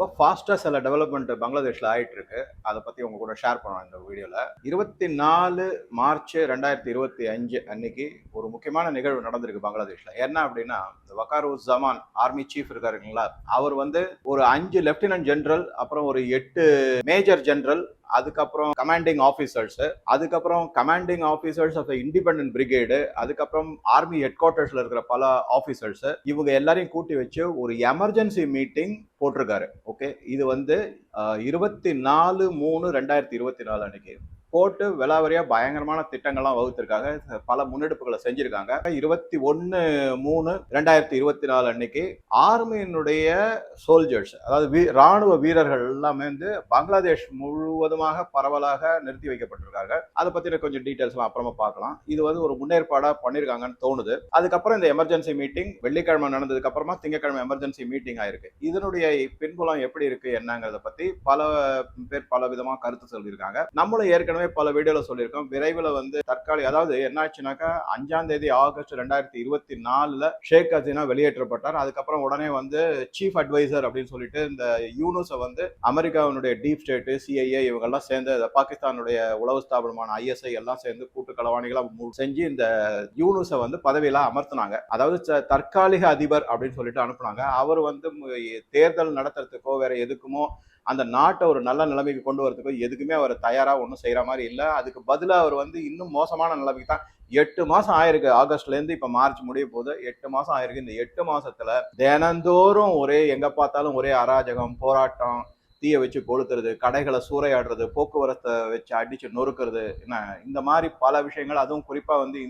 ரொம்ப ஃபாஸ்ட்டாக சில டெவலப்மெண்ட் பங்களாதேஷில் ஆயிட்டு இருக்கு அதை பற்றி உங்க கூட ஷேர் பண்ணுவோம் இந்த வீடியோவில் இருபத்தி நாலு மார்ச் ரெண்டாயிரத்தி இருபத்தி அஞ்சு அன்னைக்கு ஒரு முக்கியமான நிகழ்வு நடந்திருக்கு பங்களாதேஷில். என்ன அப்படின்னா இந்த வக்காரூஸ் ஜமான் ஆர்மி சீஃப் இருக்காருங்களா அவர் வந்து ஒரு அஞ்சு லெப்டினன்ட் ஜெனரல் அப்புறம் ஒரு எட்டு மேஜர் ஜெனரல் அதுக்கப்புறம் கமாண்டிங் ஆஃபீஸர்ஸ் அதுக்கப்புறம் commanding officers of independent brigade அதுக்கப்புறம் ஆர்மி ஹெட் குவார்ட்டர்ஸ்ல இருக்கிற பல ஆஃபீஸர்ஸ் இவங்க எல்லாரையும் கூட்டி வச்சு ஒரு எமர்ஜென்சி மீட்டிங் போட்டிருக்காரு. ஓகே இது வந்து இருபத்தி நாலு மூணு ரெண்டாயிரத்தி இருபத்தி நாலு அன்னைக்கு. போட்டு விலாவரியா பயங்கரமான திட்டங்கள்லாம் வகுத்திருக்காங்க. பல முன்னெடுப்புகளை செஞ்சிருக்காங்க. இருபத்தி ஒன்று மூணு ரெண்டாயிரத்தி இருபத்தி நாலு அன்னைக்கு ஆர்மியினுடைய சோல்ஜர்ஸ் அதாவது வீ ராணுவ வீரர்கள் எல்லாமே வந்து பங்களாதேஷ் முழுவதுமாக பரவலாக நிறுத்தி வைக்கப்பட்டிருக்காங்க. அதை பற்றின கொஞ்சம் டீட்டெயில்ஸ்லாம் அப்புறமா பார்க்கலாம். இது வந்து ஒரு முன்னேற்பாடாக பண்ணியிருக்காங்கன்னு தோணுது. அதுக்கப்புறம் இந்த எமர்ஜென்சி மீட்டிங் வெள்ளிக்கிழமை நடந்ததுக்கு அப்புறமா திங்கக்கிழமை எமர்ஜென்சி மீட்டிங் ஆயிருக்கு. இதனுடைய பின்புலம் எப்படி இருக்கு என்னங்கிறத பற்றி பல பேர் பல விதமாக கருத்து சொல்லியிருக்காங்க. நம்மளும் ஏற்கனவே பல வீடியோல சொல்லியிருக்கோம். விரைவில் வந்து தற்காலிக அதாவது என்னாச்சுனாக்கா அஞ்சாம் தேதி ஆகஸ்ட் ரெண்டாயிரத்தி இருபத்தி நாலுல ஷேக் ஹசீனா வெளியேற்றப்பட்டார். அதுக்கப்புறம் உடனே வந்து சீஃப் அட்வைசர் அப்படின்னு சொல்லிட்டு இந்த யூனுஸை வந்து அமெரிக்காவினுடைய டீப் ஸ்டேட்டு சிஐஏ இவங்கெல்லாம் சேர்ந்து பாகிஸ்தானுடைய உளவு ஸ்தாபனமான ஐஎஸ்ஐ எல்லாம் சேர்ந்து கூட்டு கலவாணிகளாக செஞ்சு இந்த யூனுஸை வந்து பதவியில அமர்த்தினாங்க. அதாவது ச- தற்காலிக அதிபர் அப்படின்னு சொல்லிட்டு அனுப்புனாங்க. அவர் வந்து தேர்தல் நடத்துறதுக்கோ வேற எதுக்குமோ அந்த நாட்டை ஒரு நல்ல நிலைமைக்கு கொண்டு வரதுக்கோ எதுக்குமே அவர் தயாராக ஒன்றும் செய்கிற மாதிரி இல்லை. அதுக்கு பதிலாக அவர் வந்து இன்னும் மோசமான நிலைமைக்கு தான் எட்டு மாதம் ஆயிருக்கு. ஆகஸ்ட்லேருந்து இப்போ மார்ச் முடிய போகுது. எட்டு மாதம் ஆயிருக்கு. இந்த எட்டு மாதத்தில் தினந்தோறும் ஒரே எங்கே பார்த்தாலும் ஒரே அராஜகம் போராட்டம் தீயை வச்சு கொளுத்துறது கடைகளை சூறையாடுறது போக்குவரத்தை வச்சு அடிச்சு நொறுக்கிறது என்ன? இந்த மாதிரி பல விஷயங்கள். அதுவும் குறிப்பாக வந்து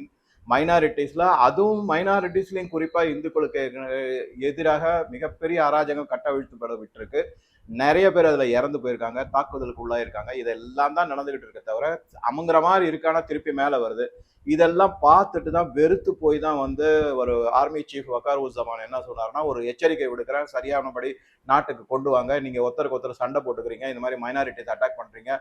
மைனாரிட்டிஸில் அதுவும் மைனாரிட்டிஸ்லேயும் குறிப்பாக இந்துக்களுக்கு எதிராக மிகப்பெரிய அராஜகம் கட்டவிழ்த்துப்பட விட்டுருக்கு. நிறைய பேர் அதில் இறந்து போயிருக்காங்க தாக்குதலுக்கு உள்ளாயிருக்காங்க இதெல்லாம் தான் நடந்துகிட்டு இருக்க தவிர அமுங்குற மாதிரி இருக்கானா திருப்பி மேலே வருது. இதெல்லாம் பார்த்துட்டு தான் வெறுத்து போய் தான் வந்து ஒரு ஆர்மி சீஃப் வக்கார் உஸ்ஸமான் என்ன சொன்னார்னா ஒரு எச்சரிக்கை விடுக்கிறேன் சரியானபடி நாட்டுக்கு கொண்டு வாங்க. நீங்கள் ஒருத்தருக்கு ஒருத்தர் சண்டை போட்டுக்கிறீங்க இந்த மாதிரி மைனாரிட்டிஸ் அட்டாக் பண்ணுறீங்க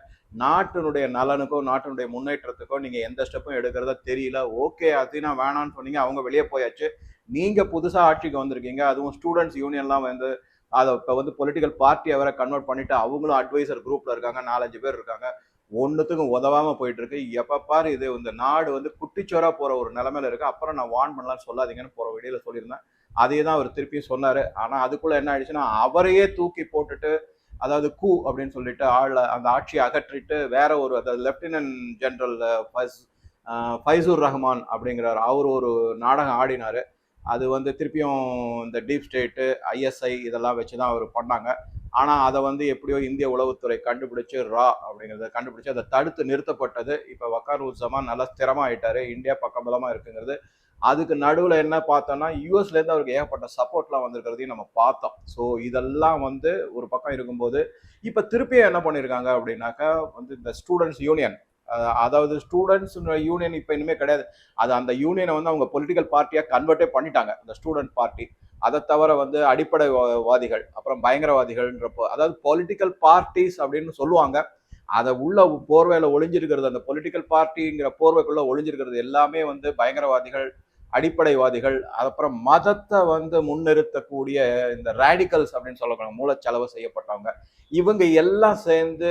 நாட்டினுடைய நலனுக்கோ நாட்டினுடைய முன்னேற்றத்துக்கோ நீங்கள் எந்த ஸ்டெப்பும் எடுக்கிறதா தெரியல. ஓகே அதுனா வேணான்னு சொன்னீங்க அவங்க வெளியே போயாச்சு. நீங்கள் புதுசாக ஆட்சிக்கு வந்திருக்கீங்க அதுவும் ஸ்டூடெண்ட்ஸ் யூனியன்லாம் வந்து அதை இப்போ வந்து பொலிட்டிக்கல் பார்ட்டியை வேற கன்வெர்ட் பண்ணிட்டு அவங்களும் அட்வைசர் குரூப்ல இருக்காங்க நாலஞ்சு பேர் இருக்காங்க. ஒன்றுத்துக்கும் உதவாம போயிட்டு இருக்கு எப்ப பாரு இது இந்த நாடு வந்து குட்டிச்சோரா போற ஒரு நிலைமையில இருக்கு. அப்புறம் நான் வார்ன் பண்ணலாம்னு சொல்லாதீங்கன்னு போற வெளியில் சொல்லியிருந்தேன். அதே தான் அவர் திருப்பியும் சொன்னாரு. ஆனா அதுக்குள்ள என்ன ஆயிடுச்சுன்னா அவரையே தூக்கி போட்டுட்டு அதாவது கூ அப்படின்னு சொல்லிட்டு ஆள் அந்த ஆட்சியை அகற்றிட்டு வேற ஒரு அதாவது லெப்டினன்ட் ஜெனரல் ஃபைசூர் ரஹ்மான் அப்படிங்கிறார். அவர் ஒரு நாடகம் ஆடினாரு. அது வந்து திருப்பியும் இந்த டீப் ஸ்டேட்டு ஐஎஸ்ஐ இதெல்லாம் வச்சு தான் அவர் பண்ணாங்க. ஆனால் அதை வந்து எப்படியோ இந்திய உளவுத்துறை கண்டுபிடிச்சு ரா அப்படிங்கிறத கண்டுபிடிச்சு அதை தடுத்து நிறுத்தப்பட்டது. இப்போ வக்கார் உஸ்ஸமான் நல்லா ஸ்திரமா ஆயிட்டாரு. இந்தியா பக்கபலமாக இருக்குங்கிறது. அதுக்கு நடுவில் என்ன பார்த்தோம்னா யூஎஸ்லேருந்து அவருக்கு ஏகப்பட்ட சப்போர்ட்லாம் வந்திருக்கிறதையும் நம்ம பார்த்தோம். ஸோ இதெல்லாம் வந்து ஒரு பக்கம் இருக்கும்போது இப்போ திருப்பியும் என்ன பண்ணியிருக்காங்க அப்படின்னாக்கா வந்து இந்த ஸ்டூடெண்ட்ஸ் யூனியன் அதாவது ஸ்டூடெண்ட்ஸ் யூனியன் இப்போ இனிமே கிடையாது. அது அந்த யூனியனை வந்து அவங்க பொலிட்டிக்கல் பார்ட்டியாக கன்வெர்ட்டே பண்ணிட்டாங்க. இந்த ஸ்டூடெண்ட் பார்ட்டி அதை தவிர வந்து அடிப்படைவாதிகள் அப்புறம் பயங்கரவாதிகள்ன்றப்போ அதாவது பொலிட்டிக்கல் பார்ட்டிஸ் அப்படின்னு சொல்லுவாங்க. அதை உள்ள போர்வையில் ஒளிஞ்சிருக்கிறது அந்த பொலிட்டிக்கல் பார்ட்டிங்கிற போர்வைக்குள்ளே ஒளிஞ்சிருக்கிறது எல்லாமே வந்து பயங்கரவாதிகள் அடிப்படைவாதிகள் அப்புறம் மதத்தை வந்து முன்னிறுத்தக்கூடிய இந்த ரேடிக்கல்ஸ் அப்படின்னு சொல்லக்கூடிய மூலச்செலவு செய்யப்பட்டவங்க. இவங்க எல்லாம் சேர்ந்து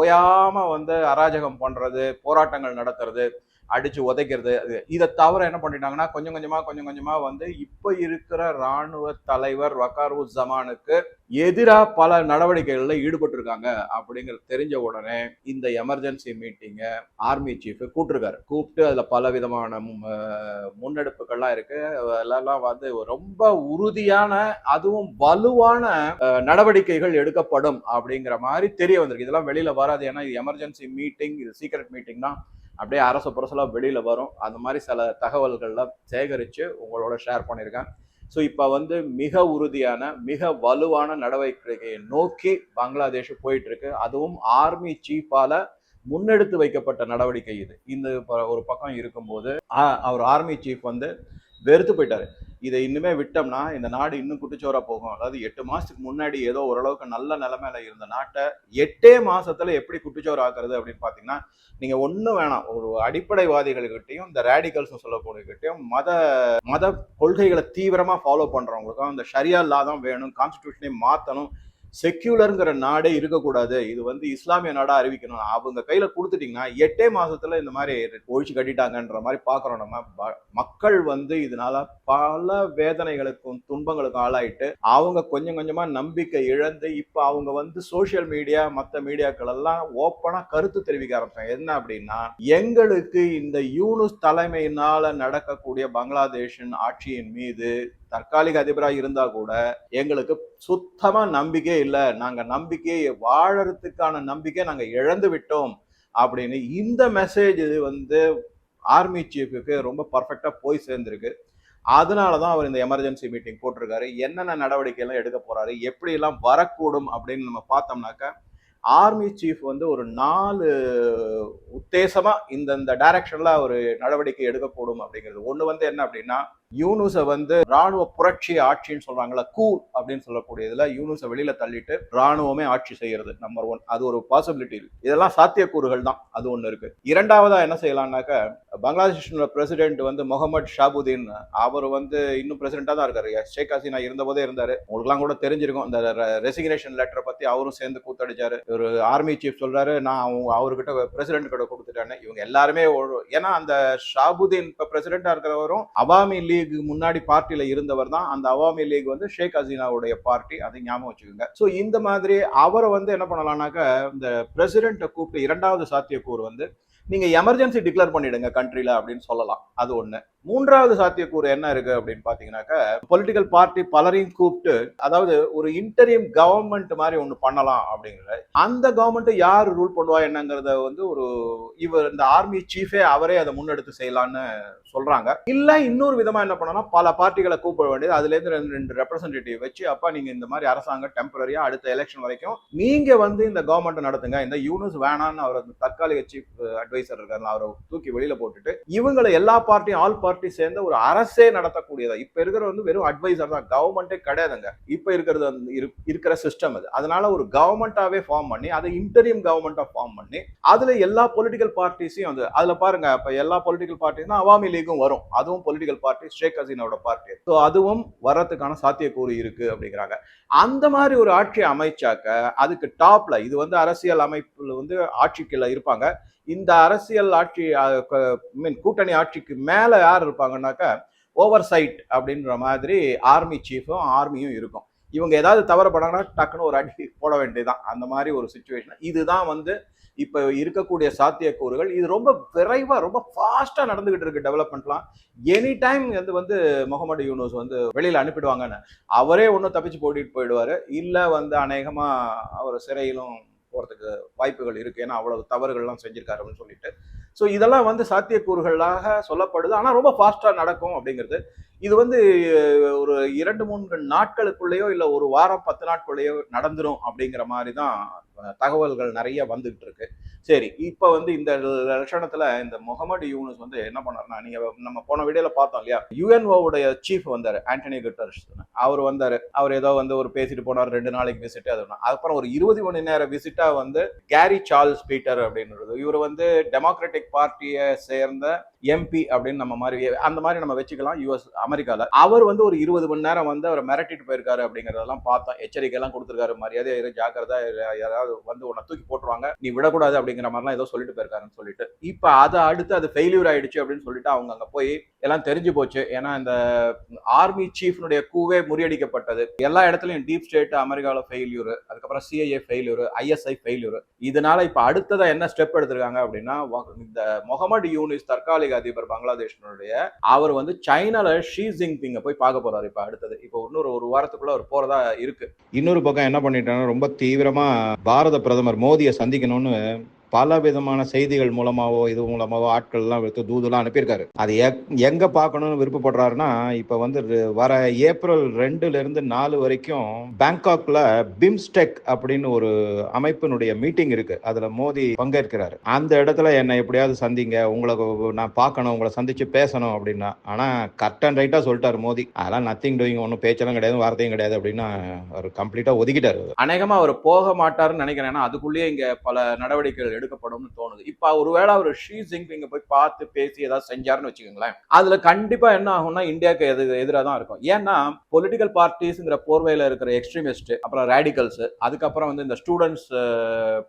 ஓயாம வந்து அராஜகம் பண்றது போராட்டங்கள் நடத்துறது அடிச்சு உதைக்கிறது. அது- இதை தவிர என்ன பண்ணிட்டாங்கன்னா கொஞ்சம் கொஞ்சமா கொஞ்சம் கொஞ்சமா வந்து இப்ப இருக்கிற ராணுவ தலைவர் வக்காரு ஜமானுக்கு எதிராக பல நடவடிக்கைகள்ல ஈடுபட்டு இருக்காங்க அப்படிங்கிறது தெரிஞ்ச உடனே இந்த எமர்ஜென்சி மீட்டிங்கை ஆர்மி சீஃப் கூப்பிட்டுருக்காரு. கூப்பிட்டு அதுல பல விதமான முன்னெடுப்புகள்லாம் இருக்கு. அதெல்லாம் வந்து ரொம்ப உறுதியான அதுவும் வலுவான நடவடிக்கைகள் எடுக்கப்படும் அப்படிங்கிற மாதிரி தெரிய வந்திருக்கு. இதெல்லாம் வெளியில வராது. ஏன்னா இது எமர்ஜென்சி மீட்டிங் இது சீக்ரெட் மீட்டிங் தான். அப்படியே அரசு புரசலாக வெளியில் வரும். அந்த மாதிரி சில தகவல்கள்லாம் சேகரித்து உங்களோட ஷேர் பண்ணியிருக்கேன் ஸோ இப்போ வந்து மிக உறுதியான மிக வலுவான நடவடிக்கையை நோக்கி பங்களாதேஷ் போயிட்டு இருக்கு அதுவும் ஆர்மி சீஃபால முன்னெடுத்து வைக்கப்பட்ட நடவடிக்கை இது. இந்த ப- ஒரு பக்கம் இருக்கும்போது ஆ- அவர் ஆர்மி சீஃப் வந்து வெறுத்து போயிட்டாரு. இதை இன்னுமே விட்டோம்னா இந்த நாடு இன்னும் குட்டிச்சோரா போகும். அதாவது எட்டு மாசத்துக்கு முன்னாடி ஏதோ ஓரளவுக்கு நல்ல நிலைமையில இருந்த நாட்டை எட்டே மாசத்துல எப்படி குட்டிச்சோறு ஆக்குறது அப்படின்னு பாத்தீங்கன்னா நீங்க ஒன்றும் வேணாம். ஒரு அடிப்படைவாதிகள்கிட்டையும் இந்த ரேடிகல்ஸ் சொல்லக்கூடியகிட்டையும் மத மத கொள்கைகளை தீவிரமா ஃபாலோ பண்றவங்களுக்கும் இந்த ஷரியா லா தான் வேணும் கான்ஸ்டிடியூஷனை மாத்தணும் செக்யூலருங்கிற நாடே இருக்கக்கூடாது. இது வந்து இஸ்லாமிய நாடாக அறிவிக்கணும். அவங்க கையில் கொடுத்துட்டிங்கன்னா எட்டே மாதத்தில் இந்த மாதிரி ஒழிச்சு கட்டிட்டாங்கன்ற மாதிரி பார்க்குறோம் நம்ம. மக்கள் வந்து இதனால பல வேதனைகளுக்கும் துன்பங்களுக்கும் ஆளாயிட்டு அவங்க கொஞ்சம் கொஞ்சமாக நம்பிக்கை இழந்து இப்போ அவங்க வந்து சோஷியல் மீடியா மற்ற மீடியாக்கள் எல்லாம் ஓப்பனாக கருத்து தெரிவிக்க ஆரம்பிச்சாங்க. என்ன அப்படின்னா எங்களுக்கு இந்த யூனுஸ் தலைமையினால் நடக்கக்கூடிய பங்களாதேஷின் ஆட்சியின் மீது தற்காலிக அதிபராக இருந்தா கூட எங்களுக்கு சுத்தமா நம்பிக்கை இல்லை. நாங்க நம்பிக்கையை வாழறதுக்கான நம்பிக்கை நாங்க இழந்து விட்டோம் அப்படின்னு இந்த மெசேஜ் இது வந்து ஆர்மி சீஃபுக்கு ரொம்ப பர்ஃபெக்டா போய் சேர்ந்திருக்கு. அதனால தான் அவர் இந்த எமர்ஜென்சி மீட்டிங் போட்டிருக்காரு. என்னென்ன நடவடிக்கை எல்லாம் எடுக்க போறாரு? எப்படி எல்லாம் வரக்கூடும் அப்படின்னு நம்ம பார்த்தோம்னாக்க ஆர்மி சீஃப் வந்து ஒரு நாலு உத்தேசமா இந்த இந்த டைரக்ஷன்ல ஒரு நடவடிக்கை எடுக்கக்கூடும் அப்படிங்கிறது. ஒண்ணு வந்து என்ன அப்படின்னா யூனுஸை வந்து ராணுவ புரட்சி ஆட்சின்னு சொல்றாங்கல்ல கூ அப்படின்னு சொல்லக்கூடியதுல யூனுஸை வெளியில தள்ளிட்டு ராணுவமே ஆட்சி செய்யறது நம்பர் ஒன் அது ஒரு பாசிபிலிட்டி இருக்கு. இதெல்லாம் சாத்தியக்கூறுகள் தான். அது ஒண்ணு இருக்கு. இரண்டாவதா என்ன செய்யலாம்னாக்க பங்களாதேஷோட பிரசிடென்ட் வந்து முகமது ஷாபுதீன் அவர் வந்து இன்னும் பிரசிடென்டா தான் இருக்காரு. ஷேக் ஹசீனா இருந்தபோதே இருந்தாரு. உங்களுக்குலாம் கூட தெரிஞ்சிருக்கும். இந்த ரெசிக்னேஷன் லெட்டரை பத்தி அவரும் சேர்ந்து கூத்தடிச்சாரு. ஒரு ஆர்மி சீஃப் சொல்றாரு நான் அவங்க அவர்கிட்ட பிரசிடென்ட் கிட்ட கொடுத்துட்டேன்னு. இவங்க எல்லாருமே ஒரு- ஏன்னா அந்த ஷாபுதீன் இப்ப பிரசிடென்டா இருக்கிறவரும் அவாமி லீக் முன்னாடி பார்ட்டியில இருந்தவர் தான். அந்த அவாமி லீக் வந்து ஷேக் ஹசீனாவுடைய பார்ட்டி. அதை ஞாபகம் வச்சுக்கோங்க. ஸோ இந்த மாதிரி அவரை வந்து என்ன பண்ணலாம்னாக்க இந்த பிரசிடென்ட்டை கூப்பிட்டு இரண்டாவது சாத்தியக்கூறு வந்து நீங்க எமர்ஜென்சி டிக்ளேர் பண்ணிடுங்க கண்ட்ரியில அப்படின்னு சொல்லலாம். அது ஒண்ணு. மூன்றாவது சாத்தியக்கூறு என்ன இருக்கு அப்படின்னு பாத்தீங்கன்னாக்க பொலிட்டிக்கல் பார்ட்டி பலரையும் கூப்பிட்டு அதாவது ஒரு இன்டரியம் கவர்மெண்ட் மாதிரி ஒன்று பண்ணலாம் அப்படிங்கிற அந்த கவர்மெண்ட் யார் ரூல் பண்ணுவா என்னங்கிறத வந்து ஒரு இவர் இந்த ஆர்மி சீஃபே அவரே அதை முன்னெடுத்து செய்யலான்னு சொல்றாங்க. இல்ல இன்னொரு விதமா என்ன பண்ணலாம் பல பார்ட்டிகளை கூப்பிட வேண்டியது அதுல இருந்து ரெண்டு ரெண்டு ரெப்ரசன்டேட்டிவ் வச்சு அப்பா நீங்க இந்த மாதிரி அரசாங்கம் டெம்பரரியா அடுத்த எலெக்ஷன் வரைக்கும் நீங்க வந்து இந்த கவர்மெண்ட் நடத்துங்க இந்த யூனிஸ் வேணான்னு அவர் அந்த தற்காலிக சீஃப் அட்வைசர் இருக்காரு அவரை தூக்கி வெளியில போட்டுட்டு இவங்களை எல்லா பார்ட்டியும் ஆல் பார்ட்டி சேர்ந்து ஒரு அரசே நடத்தக்கூடியதா? இப்ப இருக்கிற வந்து வெறும் அட்வைசர் தான். கவர்மெண்டே கிடையாதுங்க. இப்ப இருக்கிறது வந்து இரு- இருக்கிற சிஸ்டம் அது. அதனால ஒரு கவர்மெண்டாவே ஃபார்ம் பண்ணி அதை இன்டரியம் கவர்மெண்டா ஃபார்ம் பண்ணி அதுல எல்லா பொலிட்டிக்கல் பார்ட்டிஸையும் வந்து அதுல பாருங்க இப்ப எல்லா பொலிட்டிக்கல் பார்ட்டிஸ்னா அவாமி லீகும் வரும். அதுவும் பொலிட்டிக்கல் பார்ட்டி ஷேக் ஹசீனாவோட பார்ட்டி ஸோ அதுவும் வரத்துக்கான சாத்தியக்கூறு இருக்கு அப்படிங்கிறாங்க. அந்த மாதிரி ஒரு ஆட்சி அமைச்சாக்க அதுக்கு டாப்ல இது வந்து அரசியல் அமைப்புல வந்து ஆட்சிக்குள்ள இருப்பாங்க. இந்த அரசியல் ஆட்சி மீன் கூட்டணி ஆட்சிக்கு மேலே யார் இருப்பாங்கன்னாக்க ஓவர் சைட் அப்படின்ற மாதிரி ஆர்மி சீஃபும் ஆர்மியும் இருக்கும். இவங்க ஏதாவது தவறு பண்ணாங்கன்னா டக்குன்னு ஒரு அடி போட வேண்டியதுதான். அந்த மாதிரி ஒரு சுச்சுவேஷன் இதுதான் வந்து இப்போ இருக்கக்கூடிய சாத்தியக்கூறுகள். இது ரொம்ப விரைவாக ரொம்ப ஃபாஸ்ட்டாக நடந்துகிட்டு இருக்கு டெவலப்மெண்ட்லாம் எனி டைம் வந்து வந்து முகமது யூனூஸ் வந்து வெளியில் அனுப்பிடுவாங்கன்னு. அவரே ஒன்றும் தப்பிச்சு போட்டிட்டு போயிடுவார். இல்லை வந்து அநேகமாக அவர் சிறையிலும் போகிறதுக்கு வாய்ப்புகள் இருக்குது ஏன்னா அவ்வளவு தவறுகள்லாம் செஞ்சிருக்காரு அப்படின்னு சொல்லிட்டு. ஸோ இதெல்லாம் வந்து சாத்தியக்கூறுகளாக சொல்லப்படுது. ஆனால் ரொம்ப ஃபாஸ்ட்டாக நடக்கும் அப்படிங்கிறது இது வந்து ஒரு இரண்டு மூன்று நாட்களுக்குள்ளேயோ இல்லை ஒரு வாரம் பத்து நாட்குள்ளேயோ நடந்துடும் அப்படிங்கிற மாதிரி தான் தகவல்கள் நிறைய வந்துகிட்டு இருக்கு சரி இப்போ வந்து இந்த லட்சணத்தில் இந்த முகமது யூனுஸ் வந்து என்ன பண்ணாருன்னா நீங்கள் நம்ம போன வீடியோவில் பார்த்தோம் இல்லையா யுஎன்ஓவுடைய சீஃப் வந்தார் ஆண்டனி குட்டர்ஸ். அவர் வந்தார் அவர் ஏதோ வந்து ஒரு பேசிட்டு போனார் ரெண்டு நாளைக்கு விசிட் அது அதுக்கப்புறம் ஒரு இருபது மணி நேர விசிட்டாக வந்து கேரி சார்ல்ஸ் பீட்டர் அப்படின்றது இவர் வந்து டெமோக்ராட்டிக் பார்ட்டியை சேர்ந்த எம்பி அப்படின்னு நம்ம மாதிரி அந்த மாதிரி நம்ம வச்சுக்கலாம் யூஎஸ் அமெரிக்கால. அவர் வந்து ஒரு இருபது மணி நேரம் வந்து அவர் மிரட்டிட்டு போயிருக்காரு அப்படிங்கறதெல்லாம் பார்த்தோம் எச்சரிக்கை எல்லாம் கொடுத்துருக்காரு மரியாதை ஜாக்கிரதா யாராவது வந்து உன்னை தூக்கி போட்டுருவாங்க. நீ விடக்கூடாது அப்படிங்கிற மாதிரிலாம் ஏதோ சொல்லிட்டு போயிருக்காருன்னு சொல்லிட்டு. இப்ப அதை அடுத்து அது ஃபெயிலியூர் ஆயிடுச்சு அப்படின்னு சொல்லிட்டு அவங்க அங்க போய் எல்லாம் தெரிஞ்சு போச்சு. ஏன்னா இந்த ஆர்மி சீஃப்னுடைய கூவே முறியடிக்கப்பட்டது. எல்லா இடத்துலயும் டீப் ஸ்டேட் அமெரிக்காவில் ஃபெயில்யூர் அதுக்கப்புறம் சிஐஏ ஃபெயில்யூர் ஐஎஸ்ஐ ஃபெயில்யூர் இதனால இப்ப அடுத்ததா என்ன ஸ்டெப் எடுத்திருக்காங்க அப்படின்னா இந்த முகமது யூனிஸ் தற்காலிக அதிபர் பங்களாதேஷனுடைய அவர் வந்து சைனால ஷீ ஜின்பிங்க போய் பார்க்க போறாரு இப்ப அடுத்தது. இப்போ இன்னொரு ஒரு வாரத்துக்குள்ள அவர் போறதா இருக்கு. இன்னொரு பக்கம் என்ன பண்ணிட்டாங்கன்னா ரொம்ப தீவிரமா பாரத பிரதமர் மோடியை சந்திக்கணும்னு பல விதமான செய்திகள் மூலமாவோ இது மூலமாவோ ஆட்கள் எல்லாம் தூதுலாம் அனுப்பியிருக்காரு. அது எ- எங்க பார்க்கணும்னு விருப்பப்படுறாருன்னா இப்ப வந்து வர ஏப்ரல் ரெண்டுல இருந்து நாலு வரைக்கும் பேங்காக்ல பிம்ஸ்டெக் அப்படின்னு ஒரு அமைப்பினுடைய மீட்டிங் இருக்கு. அதுல மோடி பங்கேற்கிறாரு. அந்த இடத்துல என்னை எப்படியாவது சந்திங்க உங்களை நான் பார்க்கணும் உங்களை சந்திச்சு பேசணும் அப்படின்னா ஆனா கரெக்ட் அண்ட் ரைட்டா சொல்லிட்டாரு மோடி அதெல்லாம் நத்திங் டூயிங் ஒன்றும் பேச்செல்லாம் கிடையாது வார்த்தையும் கிடையாது அப்படின்னு அவர் கம்ப்ளீட்டா ஒதுக்கிட்டாரு. அநேகமா அவர் போக மாட்டாருன்னு நினைக்கிறேன். ஏன்னா அதுக்குள்ளேயே இங்க பல நடவடிக்கைகள் எடுக்கப்படும்னு தோணுது. இப்ப ஒருவேளை அவர் ஷீ ஜின்பிங்க போய் பார்த்து பேசி ஏதாவது செஞ்சாருன்னு வச்சுக்கோங்களேன். அதுல கண்டிப்பா என்ன ஆகும்னா இந்தியாவுக்கு எது எதிராக தான் இருக்கும். ஏன்னா பொலிட்டிக்கல் பார்ட்டிஸ்ங்கிற போர்வையில இருக்கிற எக்ஸ்ட்ரீமிஸ்ட் அப்புறம் ரேடிகல்ஸ் அதுக்கப்புறம் வந்து இந்த ஸ்டூடெண்ட்ஸ்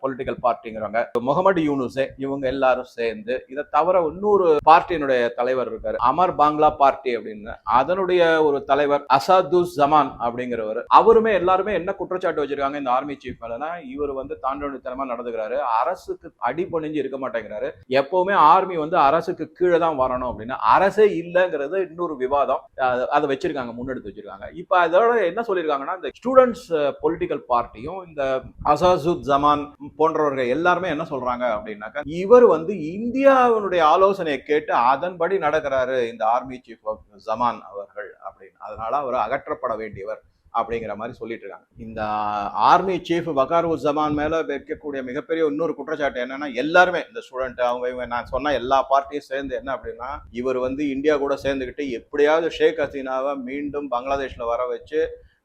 பொலிட்டிக்கல் பார்ட்டிங்கிறவங்க முகமது யூனுஸே இவங்க எல்லாரும் சேர்ந்து இதை தவிர இன்னொரு பார்ட்டியினுடைய தலைவர் இருக்காரு. அமர் பாங்லா பார்ட்டி அப்படின்னு. அதனுடைய ஒரு தலைவர் அசாது ஜமான் அப்படிங்கிறவர். அவருமே எல்லாருமே என்ன குற்றச்சாட்டு வச்சிருக்காங்க இந்த ஆர்மி சீஃப் மேலனா இவர் வந்து தாண்டோனித்தனமா நடந்துக்கிறாரு. அரசுக்கு அடிபணிஞ்சு இருக்க மாட்டேங்கிறாரு. எப்பவுமே ஆர்மி வந்து அரசுக்கு கீழே தான் வரணும் அப்படின்னா அரசே இல்லைங்கிறது இன்னொரு விவாதம். அதை வச்சிருக்காங்க முன்னெடுத்து வச்சிருக்காங்க. இப்போ அதோட என்ன சொல்லியிருக்காங்கன்னா இந்த ஸ்டூடெண்ட்ஸ் பொலிட்டிக்கல் பார்ட்டியும் இந்த அசாசுத் ஜமான் போன்றவர்கள் எல்லாருமே என்ன சொல்றாங்க அப்படின்னாக்கா இவர் வந்து இந்தியாவினுடைய ஆலோசனையை கேட்டு அதன்படி நடக்கிறாரு இந்த ஆர்மி சீஃப் ஆஃப் ஜமான் அவர்கள் அப்படின்னு. அதனால அவர் அகற்றப்பட வேண்டியவர். அப்படிங்கிற மாதிரி சொல்லிட்டு இருக்காங்க இந்த ஆர்மி சீஃப் பகார் உஸ் ஜமான் மேல வைக்கக்கூடிய மிகப்பெரிய இன்னொரு குற்றச்சாட்டு என்னன்னா எல்லாருமே இந்த ஸ்டூடெண்ட் அவங்க இவங்க நான் சொன்ன எல்லா பார்ட்டியும் சேர்ந்து என்ன அப்படின்னா இவர் வந்து இந்தியா கூட சேர்ந்துக்கிட்டு எப்படியாவது ஷேக் ஹசீனாவை மீண்டும் பங்களாதேஷ்ல வர வச்சு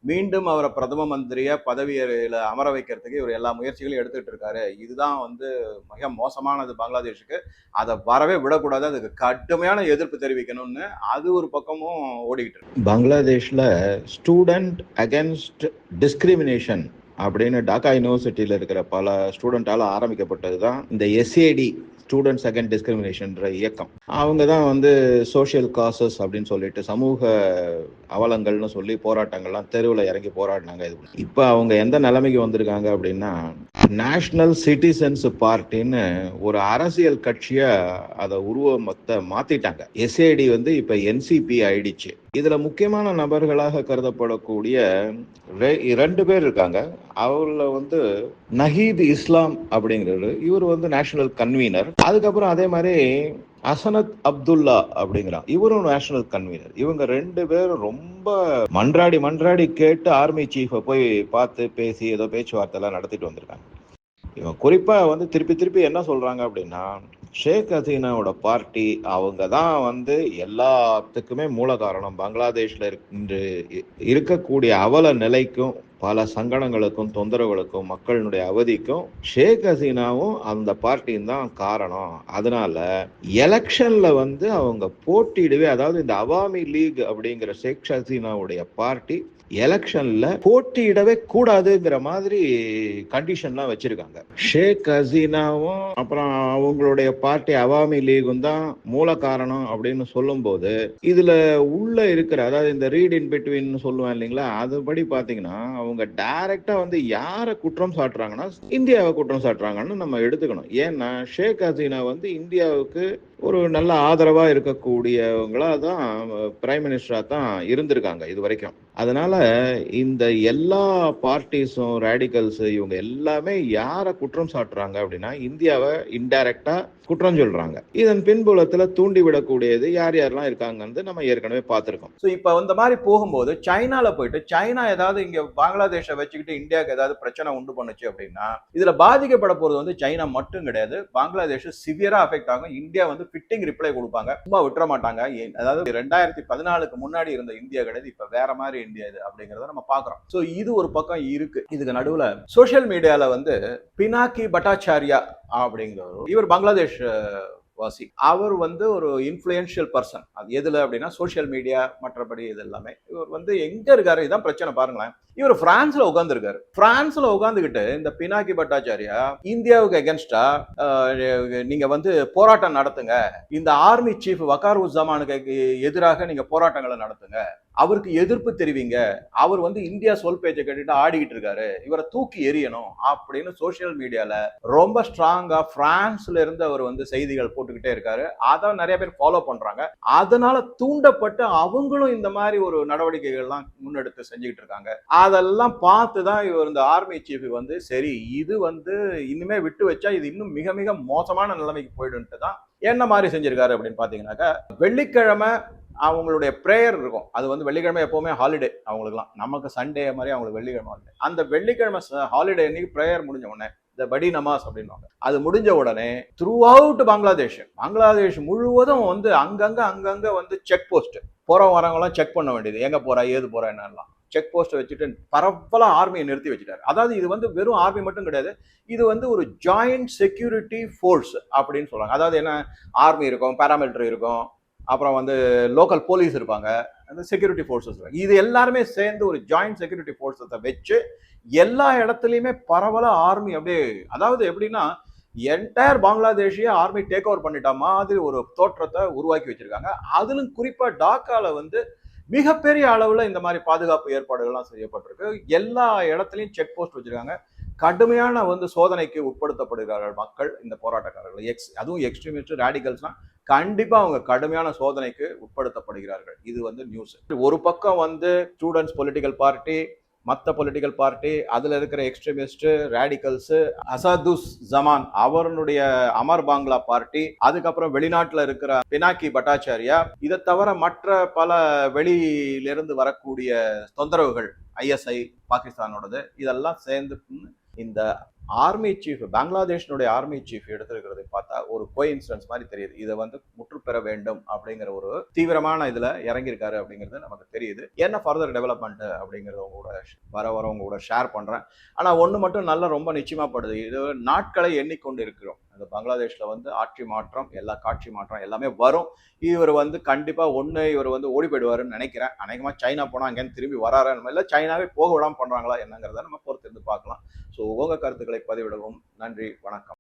மீண்டும் அவரை பிரதம மந்திரியை பதவியில் அமர வைக்கிறதுக்கு இவர் எல்லா முயற்சிகளையும் எடுத்துக்கிட்டு இருக்காரு. இதுதான் வந்து மிக மோசமானது பங்களாதேஷுக்கு. அதை வரவே விடக்கூடாது. அதுக்கு கடுமையான எதிர்ப்பு தெரிவிக்கணும்னு அது ஒரு பக்கமும் ஓடிக்கிட்டு இருக்கு. பங்களாதேஷில் ஸ்டூடெண்ட் அகேன்ஸ்ட் டிஸ்கிரிமினேஷன் அப்படின்னு டாக்கா யூனிவர்சிட்டியில் இருக்கிற பல ஸ்டூடெண்ட்டால் ஆரம்பிக்கப்பட்டது தான் இந்த எஸ்ஏடி ஸ்டூடெண்ட்ஸ் அகேன் டிஸ்கிரிமினேஷன்ற இயக்கம். அவங்க தான் வந்து சோஷியல் காசஸ் அப்படின்னு சொல்லிட்டு சமூக அவலங்கள்னு சொல்லி போராட்டங்கள்லாம் தெருவில் இறங்கி போராடினாங்க இது. இப்போ அவங்க எந்த நிலைமைக்கு வந்திருக்காங்க அப்படின்னா நேஷனல் சிட்டிசன்ஸ் பார்ட்டின்னு ஒரு அரசியல் கட்சியை அதை உருவமத்தை மாத்திட்டாங்க. எஸ்ஏடி வந்து இப்போ என்சிபி ஆயிடுச்சு. இதுல முக்கியமான நபர்களாக கருதப்படக்கூடிய ரெண்டு பேர் இருக்காங்க. அவர்ல வந்து நஹீத் இஸ்லாம் அப்படிங்கிறது இவர் வந்து நேஷனல் கன்வீனர் அதுக்கப்புறம் அதே மாதிரி அசனத் அப்துல்லா அப்படிங்கிறான். இவரும் நேஷனல் கன்வீனர் இவங்க ரெண்டு பேரும் ரொம்ப மன்றாடி மன்றாடி கேட்டு ஆர்மி சீஃபை போய் பார்த்து பேசி ஏதோ பேச்சுவார்த்தை எல்லாம் நடத்திட்டு வந்திருக்காங்க. இவன் குறிப்பா வந்து திருப்பி திருப்பி என்ன சொல்றாங்க அப்படின்னா ஷேக் ஹசீனாவோட பார்ட்டி அவங்க தான் வந்து எல்லாத்துக்குமே மூல காரணம் பங்களாதேஷில் இருக்- இன்று இருக்கக்கூடிய அவல நிலைக்கும் பல சங்கடங்களுக்கும் தொந்தரவுகளுக்கும் மக்களினுடைய அவதிக்கும் ஷேக் ஹசீனாவும் அந்த பார்ட்டியும் தான் காரணம். அதனால எலெக்ஷன்ல வந்து அவங்க போட்டியிடவே அதாவது இந்த அவாமி லீக் அப்படிங்கிற ஷேக் ஹசீனாவுடைய பார்ட்டி எலெக்ஷன்ல போட்டியிடவே கூடாதுங்கிற மாதிரி கண்டிஷன்லாம் வச்சிருக்காங்க. ஷேக் ஹசீனாவும் அப்புறம் அவங்களுடைய பார்ட்டி அவாமி லீகும் தான் மூல காரணம் அப்படின்னு சொல்லும்போது இதுல உள்ள இருக்கிற அதாவது இந்த ரீட் இன் பிட்வீன் சொல்லுவேன் இல்லைங்களா அதுபடி பாத்தீங்கன்னா அவங்க டைரக்டா வந்து யாரை குற்றம் சாட்டுறாங்கன்னா இந்தியாவை குற்றம் சாட்டுறாங்கன்னு நம்ம எடுத்துக்கணும். ஏன்னா ஷேக் ஹசீனா வந்து இந்தியாவுக்கு ஒரு நல்ல ஆதரவா இருக்கக்கூடியவங்களா தான் பிரைம் மினிஸ்டரா தான் இருந்திருக்காங்க இது வரைக்கும். அதனால இந்த எல்லா பார்ட்டிஸும் ரேடிக்கல்ஸ் இவங்க எல்லாமே யாரை குற்றம் சாட்டுறாங்க அப்படின்னா இந்தியாவை இன்டைரக்டா குற்றம் சொல்றாங்க. இதன் பின்புலத்துல தூண்டி விடக்கூடியது யார் யாரெல்லாம் இருக்காங்கன்னு நம்ம ஏற்கனவே பார்த்துருக்கோம். ஸோ இப்போ இந்த மாதிரி போகும்போது சைனால போயிட்டு சைனா ஏதாவது இங்க பங்களாதேஷை வச்சுக்கிட்டு இந்தியாவுக்கு ஏதாவது பிரச்சனை உண்டு பண்ணுச்சு அப்படின்னா இதுல பாதிக்கப்பட போறது வந்து சைனா மட்டும் கிடையாது. பங்களாதேஷ் சிவியரா அஃபெக்ட் ஆகும். இந்தியா வந்து ஃபிட்டிங் ரிப்ளை கொடுப்பாங்க. ரொம்ப விட்டுற மாட்டாங்க. ஏன்- அதாவது ரெண்டாயிரத்தி பதினாலுக்கு முன்னாடி இருந்த இந்தியா கிடையாது. இப்ப வேற மாதிரி இந்தியா இது அப்படிங்கிறத நம்ம பார்க்குறோம். ஸோ இது ஒரு பக்கம் இருக்கு. இதுக்கு நடுவில் சோஷியல் மீடியாவில் வந்து பினாக்கி பட்டாச்சாரியா அப்படிங்கிறவர் இவர் பங்களாதேஷ் வாசி. அவர் வந்து ஒரு இன்ஃப்ளூயன்ஷியல் பர்சன் அது எதில் அப்படின்னா சோஷியல் மீடியா மற்றபடி இது எல்லாமே. இவர் வந்து எங்கே இருக்காரு? இதான் பிரச்சனை பாருங்களேன். இவர் பிரான்ஸ்ல உட்காந்துருக்காரு பிரான்ஸ்ல உட்காந்துக்கிட்டு இந்த பினாக்கி பட்டாச்சாரியா இந்தியாவுக்கு எகென்ஸ்டா நீங்க வந்து போராட்டம் நடத்துங்க. இந்த ஆர்மி சீஃப் வக்கார் உஸ்ஸமானுக்கு எதிராக நீங்க போராட்டங்களை நடத்துங்க. அவருக்கு எதிர்ப்பு தெரிவிங்க. அவர் வந்து இந்தியா சொல் பேச்சை கேட்டுட்டு ஆடிக்கிட்டு இருக்காரு. இவரை தூக்கி எரியணும் அப்படின்னு சோஷியல் மீடியால ரொம்ப ஸ்ட்ராங்கா பிரான்ஸ்ல இருந்து அவர் வந்து செய்திகள் போட்டுக்கிட்டே இருக்காரு. அதை நிறைய பேர் ஃபாலோ பண்றாங்க. அதனால தூண்டப்பட்டு அவங்களும் இந்த மாதிரி ஒரு நடவடிக்கைகள்லாம் முன்னெடுத்து செஞ்சுக்கிட்டு இருக்காங்க. அதெல்லாம் பார்த்து தான் இவர் இந்த ஆர்மி சீஃப் வந்து சரி இது வந்து இனிமே விட்டு வச்சா இது இன்னும் மிக மிக மோசமான நிலைமைக்கு போயிடுன்ட்டு தான் என்ன மாதிரி செஞ்சிருக்காரு அப்படின்னு பாத்தீங்கன்னாக்கா வெள்ளிக்கிழமை அவங்களுடைய ப்ரேயர் இருக்கும். அது வந்து வெள்ளிக்கிழமை எப்போவுமே ஹாலிடே அவங்களுக்குலாம் நமக்கு சண்டே மாதிரி அவங்களுக்கு வெள்ளிக்கிழமை ஹாலிடே அந்த வெள்ளிக்கிழமை ஹாலிடே அன்னைக்கு ப்ரேயர் முடிஞ்ச உடனே இந்த படி நமாஸ் அப்படின்வாங்க அது முடிஞ்ச உடனே த்ரூ அவுட் பங்களாதேஷ் பங்களாதேஷ் முழுவதும் வந்து அங்கங்கே அங்கங்கே வந்து செக் போஸ்ட் போகிற வரவங்களாம் செக் பண்ண வேண்டியது. எங்கே போறா ஏது போறா என்னெல்லாம் செக் போஸ்ட்டை வச்சுட்டு பரவலாக ஆர்மியை நிறுத்தி வச்சுட்டாரு. அதாவது இது வந்து வெறும் ஆர்மி மட்டும் கிடையாது. இது வந்து ஒரு ஜாயிண்ட் செக்யூரிட்டி ஃபோர்ஸ் அப்படின்னு சொல்றாங்க. அதாவது என்ன? ஆர்மி இருக்கும் பேராமிலிட்டரி இருக்கும். அப்புறம் வந்து லோக்கல் போலீஸ் இருப்பாங்க. அந்த செக்யூரிட்டி ஃபோர்ஸஸ் இது எல்லாருமே சேர்ந்து ஒரு ஜாயிண்ட் செக்யூரிட்டி ஃபோர்ஸஸை வச்சு எல்லா இடத்துலையுமே பரவலாக ஆர்மி அப்படியே அதாவது எப்படின்னா என்டையர் பங்களாதேஷிய ஆர்மி டேக் ஓவர் பண்ணிட்ட மாதிரி ஒரு தோற்றத்தை உருவாக்கி வச்சிருக்காங்க. அதிலும் குறிப்பாக டாக்கால வந்து மிகப்பெரிய அளவில் இந்த மாதிரி பாதுகாப்பு ஏற்பாடுகள்லாம் செய்யப்பட்டிருக்கு. எல்லா இடத்துலையும் செக் போஸ்ட் வச்சிருக்காங்க. கடுமையான வந்து சோதனைக்கு உட்படுத்தப்படுகிறார்கள் மக்கள் இந்த போராட்டக்காரர்கள். எக்ஸ் அதுவும் எக்ஸ்ட்ரீமிஸ்ட் ரேடிகல்ஸ்லாம் கண்டிப்பாக அவங்க கடுமையான சோதனைக்கு உட்படுத்தப்படுகிறார்கள். இது வந்து நியூஸ் ஒரு பக்கம் வந்து ஸ்டூடெண்ட்ஸ் பொலிட்டிக்கல் பார்ட்டி மற்ற பொலிட்டிக்கல் பார்ட்டி அதில் இருக்கிற எக்ஸ்ட்ரீமிஸ்ட்டு ரேடிக்கல்ஸு அசாதுஸ் ஜமான் அவருடைய அமர் பாங்லா பார்ட்டி அதுக்கப்புறம் வெளிநாட்டில் இருக்கிற பினாக்கி பட்டாச்சாரியா இதை தவிர மற்ற பல வெளியிலிருந்து வரக்கூடிய தொந்தரவுகள் ஐஎஸ்ஐ பாகிஸ்தானோடது இதெல்லாம் சேர்ந்து இந்த ஆர்மி சீஃப் பங்களாதேஷனுடைய ஆர்மி சீஃப் எடுத்திருக்கிறதை பார்த்தா ஒரு கோ இன்சிடன்ஸ் மாதிரி தெரியுது. இதை வந்து முற்றுப்பெற வேண்டும் அப்படிங்கிற ஒரு தீவிரமான இதுல இறங்கியிருக்காரு அப்படிங்கிறது நமக்கு தெரியுது. என்ன ஃபர்தர் டெவலப்மெண்ட் அப்படிங்கிறத உங்களோட கூட வர வரவங்க கூட ஷேர் பண்றேன். ஆனா ஒன்று மட்டும் நல்லா ரொம்ப நிச்சயமாப்படுது. இது நாட்களை எண்ணிக்கொண்டு இருக்கிறோம் அந்த பங்களாதேஷில் வந்து ஆட்சி மாற்றம் எல்லா காட்சி மாற்றம் எல்லாமே வரும். இவர் வந்து கண்டிப்பாக ஒன்று இவர் வந்து ஓடி போயிடுவாருன்னு நினைக்கிறேன். அநேகமாக சைனா போனால் அங்கேருந்து திரும்பி வராரு இல்லை சைனாவே போக விடாமல் பண்ணுறாங்களா என்னங்கிறத நம்ம பொறுத்திருந்து பார்க்கலாம். ஸோ உங்கள் கருத்துக்களை பதிவிடவும். நன்றி வணக்கம்.